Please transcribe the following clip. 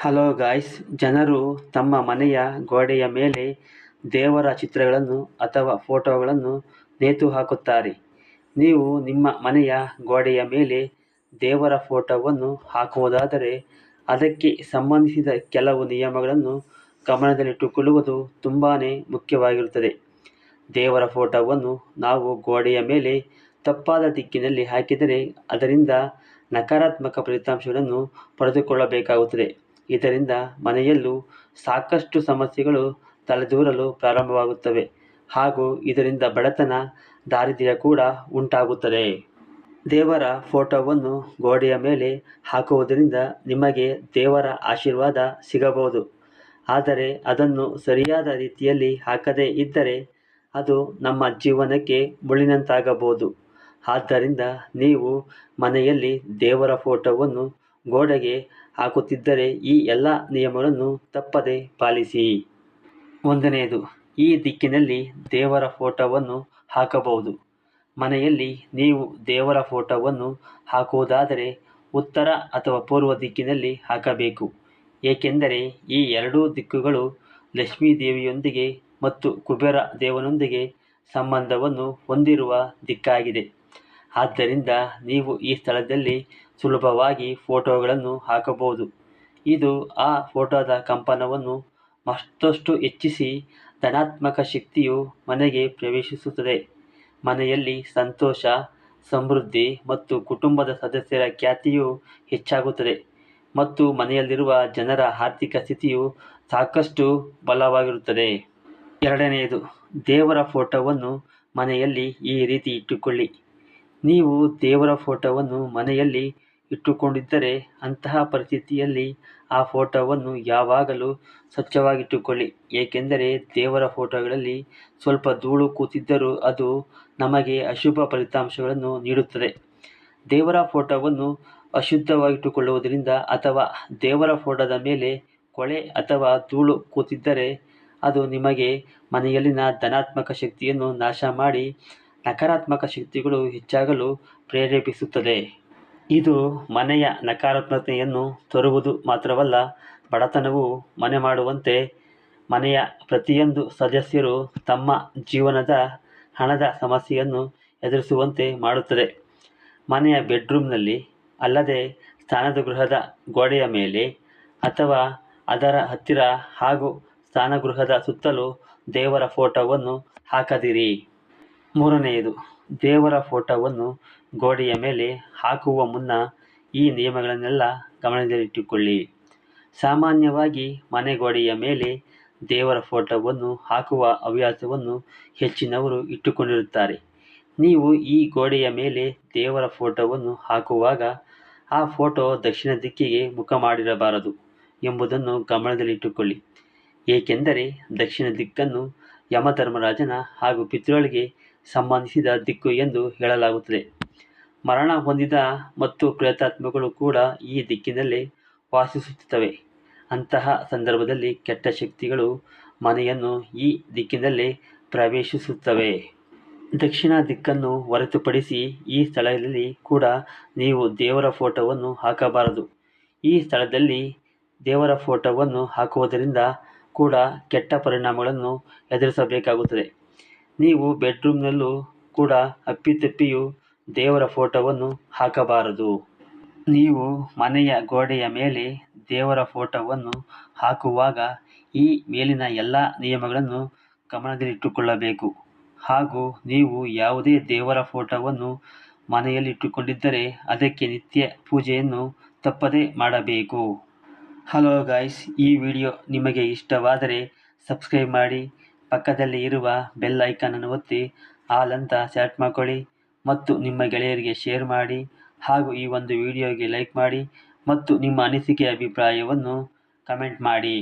Hello guys ಜನರು ತಮ್ಮ ಮನೆಯ ಗೋಡೆಯ ಮೇಲೆ ದೇವರ ಚಿತ್ರಗಳನ್ನು ಅಥವಾ ಫೋಟೋಗಳನ್ನು ನೇತು ಹಾಕುತ್ತಾರೆ. ನೀವು ನಿಮ್ಮ ಮನೆಯ ಗೋಡೆಯ ಮೇಲೆ ದೇವರ ಫೋಟೋವನ್ನು ಹಾಕುವುದಾದರೆ ಅದಕ್ಕೆ ಸಂಬಂಧಿಸಿದ ಕೆಲವು ನಿಯಮಗಳನ್ನು ಗಮನದಲ್ಲಿಟ್ಟುಕೊಳ್ಳುವುದು ತುಂಬಾ ಮುಖ್ಯವಾಗಿರುತ್ತದೆ. ದೇವರ ಫೋಟೋವನ್ನು ನಾವು ಗೋಡೆಯ ಮೇಲೆ ತಪ್ಪಾದ ದಿಕ್ಕಿನಲ್ಲಿ ಹಾಕಿದರೆ ಅದರಿಂದ ನಕಾರಾತ್ಮಕ ಫಲಿತಾಂಶಗಳನ್ನು ಪಡೆದುಕೊಳ್ಳಬೇಕಾಗುತ್ತದೆ. ಇದರಿಂದ ಮನೆಯಲ್ಲೂ ಸಾಕಷ್ಟು ಸಮಸ್ಯೆಗಳು ತಲೆದೂರಲು ಪ್ರಾರಂಭವಾಗುತ್ತವೆ ಹಾಗೂ ಇದರಿಂದ ಬಡತನ ದಾರಿದ್ರ್ಯ ಕೂಡ ಉಂಟಾಗುತ್ತದೆ. ದೇವರ ಫೋಟೋವನ್ನು ಗೋಡೆಯ ಮೇಲೆ ಹಾಕುವುದರಿಂದ ನಿಮಗೆ ದೇವರ ಆಶೀರ್ವಾದ ಸಿಗಬಹುದು. ಆದರೆ ಅದನ್ನು ಸರಿಯಾದ ರೀತಿಯಲ್ಲಿ ಹಾಕದೇ ಇದ್ದರೆ ಅದು ನಮ್ಮ ಜೀವನಕ್ಕೆ ಮುಳ್ಳಿನಂತಾಗಬಹುದು. ಆದ್ದರಿಂದ ನೀವು ಮನೆಯಲ್ಲಿ ದೇವರ ಫೋಟೋವನ್ನು ಗೋಡೆಗೆ ಹಾಕುತ್ತಿದ್ದರೆ ಈ ಎಲ್ಲ ನಿಯಮಗಳನ್ನು ತಪ್ಪದೆ ಪಾಲಿಸಿ. ಒಂದನೆಯದು, ಈ ದಿಕ್ಕಿನಲ್ಲಿ ದೇವರ ಫೋಟೋವನ್ನು ಹಾಕಬಹುದು. ಮನೆಯಲ್ಲಿ ನೀವು ದೇವರ ಫೋಟೋವನ್ನು ಹಾಕುವುದಾದರೆ ಉತ್ತರ ಅಥವಾ ಪೂರ್ವ ದಿಕ್ಕಿನಲ್ಲಿ ಹಾಕಬೇಕು. ಏಕೆಂದರೆ ಈ ಎರಡೂ ದಿಕ್ಕುಗಳು ಲಕ್ಷ್ಮೀ ದೇವಿಯೊಂದಿಗೆ ಮತ್ತು ಕುಬೇರ ದೇವನೊಂದಿಗೆ ಸಂಬಂಧವನ್ನು ಹೊಂದಿರುವ ದಿಕ್ಕಾಗಿದೆ. ಆದ್ದರಿಂದ ನೀವು ಈ ಸ್ಥಳದಲ್ಲಿ ಸುಲಭವಾಗಿ ಫೋಟೋಗಳನ್ನು ಹಾಕಬಹುದು. ಇದು ಆ ಫೋಟೋದ ಕಂಪನವನ್ನು ಮತ್ತಷ್ಟು ಹೆಚ್ಚಿಸಿ ಧನಾತ್ಮಕ ಶಕ್ತಿಯು ಮನೆಗೆ ಪ್ರವೇಶಿಸುತ್ತದೆ. ಮನೆಯಲ್ಲಿ ಸಂತೋಷ, ಸಮೃದ್ಧಿ ಮತ್ತು ಕುಟುಂಬದ ಸದಸ್ಯರ ಖ್ಯಾತಿಯು ಹೆಚ್ಚಾಗುತ್ತದೆ ಮತ್ತು ಮನೆಯಲ್ಲಿರುವ ಜನರ ಆರ್ಥಿಕ ಸ್ಥಿತಿಯು ಸಾಕಷ್ಟು ಬಲವಾಗಿರುತ್ತದೆ. ಎರಡನೆಯದು, ದೇವರ ಫೋಟೋವನ್ನು ಮನೆಯಲ್ಲಿ ಈ ರೀತಿ ಇಟ್ಟುಕೊಳ್ಳಿ. ನೀವು ದೇವರ ಫೋಟೋವನ್ನು ಮನೆಯಲ್ಲಿ ಇಟ್ಟುಕೊಂಡಿದ್ದರೆ ಅಂತಹ ಪರಿಸ್ಥಿತಿಯಲ್ಲಿ ಆ ಫೋಟೋವನ್ನು ಯಾವಾಗಲೂ ಸ್ವಚ್ಛವಾಗಿಟ್ಟುಕೊಳ್ಳಿ. ಏಕೆಂದರೆ ದೇವರ ಫೋಟೋಗಳಲ್ಲಿ ಸ್ವಲ್ಪ ಧೂಳು ಕೂತಿದ್ದರೂ ಅದು ನಮಗೆ ಅಶುಭ ಫಲಿತಾಂಶಗಳನ್ನು ನೀಡುತ್ತದೆ. ದೇವರ ಫೋಟೋವನ್ನು ಅಶುದ್ಧವಾಗಿಟ್ಟುಕೊಳ್ಳುವುದರಿಂದ ಅಥವಾ ದೇವರ ಫೋಟೋದ ಮೇಲೆ ಕೊಳೆ ಅಥವಾ ಧೂಳು ಕೂತಿದ್ದರೆ ಅದು ನಿಮಗೆ ಮನೆಯಲ್ಲಿನ ಧನಾತ್ಮಕ ಶಕ್ತಿಯನ್ನು ನಾಶ ಮಾಡಿ ನಕಾರಾತ್ಮಕ ಶಕ್ತಿಗಳು ಹೆಚ್ಚಾಗಲು ಪ್ರೇರೇಪಿಸುತ್ತದೆ. ಇದು ಮನೆಯ ನಕಾರಾತ್ಮಕತೆಯನ್ನು ತರುವುದು ಮಾತ್ರವಲ್ಲ, ಬಡತನವು ಮನೆ ಮಾಡುವಂತೆ ಮನೆಯ ಪ್ರತಿಯೊಂದು ಸದಸ್ಯರು ತಮ್ಮ ಜೀವನದ ಹಣದ ಸಮಸ್ಯೆಯನ್ನು ಎದುರಿಸುವಂತೆ ಮಾಡುತ್ತದೆ. ಮನೆಯ ಬೆಡ್ರೂಮ್ನಲ್ಲಿ ಅಲ್ಲದೆ ಸ್ನಾನಗೃಹದ ಗೋಡೆಯ ಮೇಲೆ ಅಥವಾ ಅದರ ಹತ್ತಿರ ಹಾಗೂ ಸ್ನಾನಗೃಹದ ಸುತ್ತಲೂ ದೇವರ ಫೋಟೋವನ್ನು ಹಾಕದಿರಿ. ಮೂರನೆಯದು, ದೇವರ ಫೋಟೋವನ್ನು ಗೋಡೆಯ ಮೇಲೆ ಹಾಕುವ ಮುನ್ನ ಈ ನಿಯಮಗಳನ್ನೆಲ್ಲ ಗಮನದಲ್ಲಿಟ್ಟುಕೊಳ್ಳಿ. ಸಾಮಾನ್ಯವಾಗಿ ಮನೆ ಗೋಡೆಯ ಮೇಲೆ ದೇವರ ಫೋಟೋವನ್ನು ಹಾಕುವ ಹವ್ಯಾಸವನ್ನು ಹೆಚ್ಚಿನವರು ಇಟ್ಟುಕೊಂಡಿರುತ್ತಾರೆ. ನೀವು ಈ ಗೋಡೆಯ ಮೇಲೆ ದೇವರ ಫೋಟೋವನ್ನು ಹಾಕುವಾಗ ಆ ಫೋಟೋ ದಕ್ಷಿಣ ದಿಕ್ಕಿಗೆ ಮುಖ ಮಾಡಿರಬಾರದು ಎಂಬುದನ್ನು ಗಮನದಲ್ಲಿಟ್ಟುಕೊಳ್ಳಿ. ಏಕೆಂದರೆ ದಕ್ಷಿಣ ದಿಕ್ಕನ್ನು ಯಮಧರ್ಮರಾಜನ ಹಾಗೂ ಪಿತೃಗಳಿಗೆ ಸಂಬಂಧಿಸಿದ ದಿಕ್ಕು ಎಂದು ಹೇಳಲಾಗುತ್ತದೆ. ಮರಣ ಹೊಂದಿದ ಮತ್ತು ಪ್ರೇತಾತ್ಮಗಳು ಕೂಡ ಈ ದಿಕ್ಕಿನಲ್ಲಿ ವಾಸಿಸುತ್ತವೆ ಅಂತಹ ಸಂದರ್ಭದಲ್ಲಿ ಕೆಟ್ಟ ಶಕ್ತಿಗಳು ಮನೆಯನ್ನು ಈ ದಿಕ್ಕಿನಲ್ಲಿ ಪ್ರವೇಶಿಸುತ್ತವೆ. ದಕ್ಷಿಣ ದಿಕ್ಕನ್ನು ಹೊರತುಪಡಿಸಿ ಈ ಸ್ಥಳದಲ್ಲಿ ಕೂಡ ನೀವು ದೇವರ ಫೋಟೋವನ್ನು ಹಾಕಬಾರದು. ಈ ಸ್ಥಳದಲ್ಲಿ ದೇವರ ಫೋಟೋವನ್ನು ಹಾಕುವುದರಿಂದ ಕೂಡ ಕೆಟ್ಟ ಪರಿಣಾಮಗಳನ್ನು ಎದುರಿಸಬೇಕಾಗುತ್ತದೆ. ನೀವು ಬೆಡ್ರೂಮ್ನಲ್ಲೂ ಕೂಡ ಅಪ್ಪಿತಪ್ಪಿಯೂ ದೇವರ ಫೋಟೋವನ್ನು ಹಾಕಬಾರದು. ನೀವು ಮನೆಯ ಗೋಡೆಯ ಮೇಲೆ ದೇವರ ಫೋಟೋವನ್ನು ಹಾಕುವಾಗ ಈ ಮೇಲಿನ ಎಲ್ಲ ನಿಯಮಗಳನ್ನು ಗಮನದಲ್ಲಿಟ್ಟುಕೊಳ್ಳಬೇಕು. ಹಾಗೂ ನೀವು ಯಾವುದೇ ದೇವರ ಫೋಟೋವನ್ನು ಮನೆಯಲ್ಲಿಟ್ಟುಕೊಂಡಿದ್ದರೆ ಅದಕ್ಕೆ ನಿತ್ಯ ಪೂಜೆಯನ್ನು ತಪ್ಪದೇ ಮಾಡಬೇಕು. ಹಲೋ ಗಾಯ್ಸ್ ಈ ವಿಡಿಯೋ ನಿಮಗೆ ಇಷ್ಟವಾದರೆ ಸಬ್ಸ್ಕ್ರೈಬ್ ಮಾಡಿ ಪಕ್ಕದಲ್ಲಿ ಇರುವ ಬೆಲ್ ಐಕಾನನ್ನು ಒತ್ತಿ ಆಲ್ ಅಂತ ಮಾಡ್ಕೊಳ್ಳಿ ಮತ್ತು ನಿಮ್ಮ ಗೆಳೆಯರಿಗೆ ಶೇರ್ ಮಾಡಿ ಹಾಗೂ ಈ ಒಂದು ವಿಡಿಯೋಗೆ ಲೈಕ್ ಮಾಡಿ ಮತ್ತು ನಿಮ್ಮ ಅನಿಸಿಕೆ ಅಭಿಪ್ರಾಯವನ್ನು ಕಮೆಂಟ್ ಮಾಡಿ.